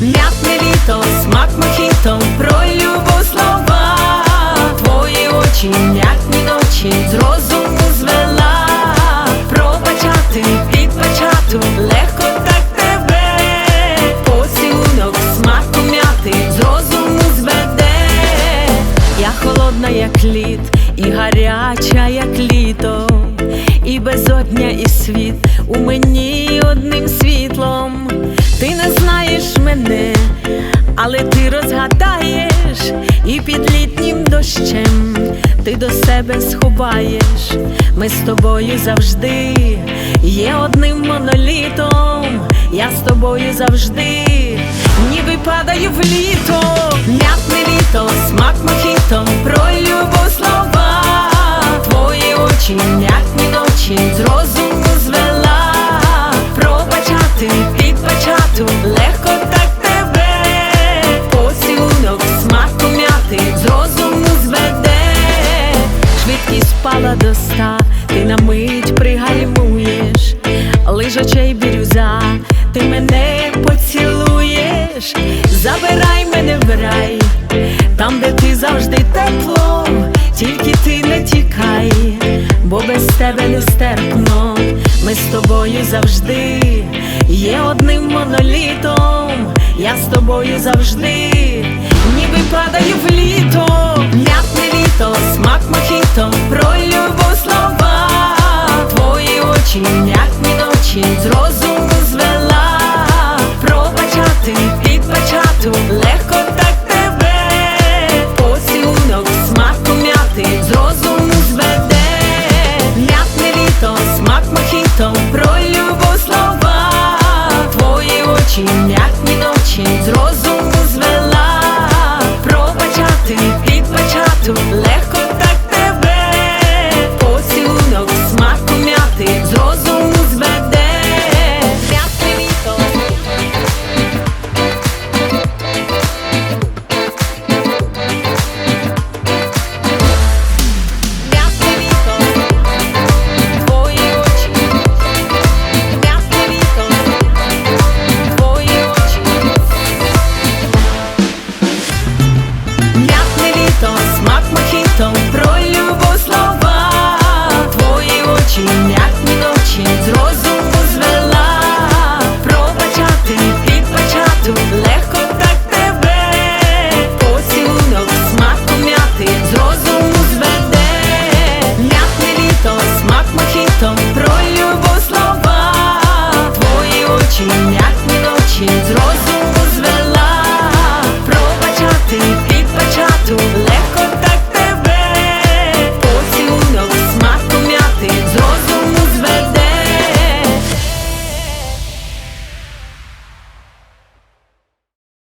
М'ятне літо, смак мохіто, про любов слова, твої очі, м'ятні ночі, з розуму звела, пробачати, підбачати, легко так тебе, поцілунок, смаку м'яти, з зведе, я холодна, як лід, і гаряча, як літо, і безодня, і світ у мені одним світлом. Ти не знаєш мене, але ти розгадаєш, і під літнім дощем ти до себе сховаєш. Ми з тобою завжди є одним монолітом. Я з тобою завжди, ніби падаю в літо, м'ятне літо, смак мохіто, про любов на мить пригальмуєш, лижачей бірюза, ти мене поцілуєш, забирай мене в рай, там, де ти завжди тепло, тільки ти не тікай, бо без тебе не стерпно, ми з тобою завжди є одним монолітом, я з тобою завжди, ніби падаю в літо,